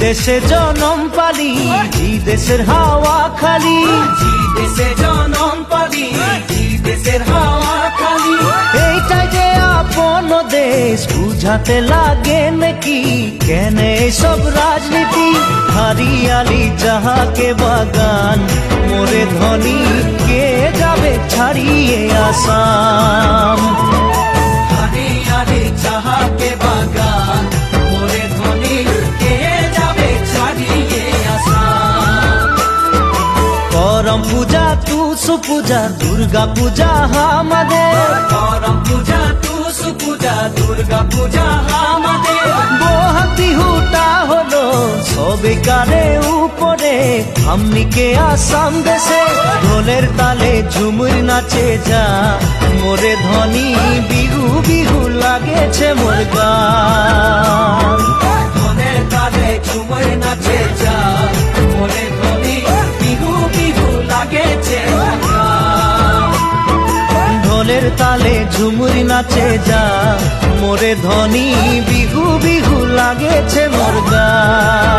দেশে জনম পালি জি দেশের হাওয়া খালি। জি দেশে জনম পালি জি দেশের হাওয়া খালি। যে আপন দেশ বুঝাতে লাগে নাকি? কেন সব রাজনীতি? হারিয়ালি যাহাকে বাগান মোরে ধনী কে যাবে ছাড়িয়ে আসাম তুসু পূজা দুর্গা পূজা আমাদের। করম পূজা তুসু পূজা দুর্গা পূজা আমাদের। বহাগ বিহুটা হলো সবেকারে উপরে। আমনিকে আসাম দেশে ঢোলের তালে ঝুমুর নাচে যা। মোরে ধনী বিহু বিহু লাগেছে মোর গান। তালে ঝুমুরি নাচে যা। মোরে ধনী বিহু বিহু লাগেছে মোর গান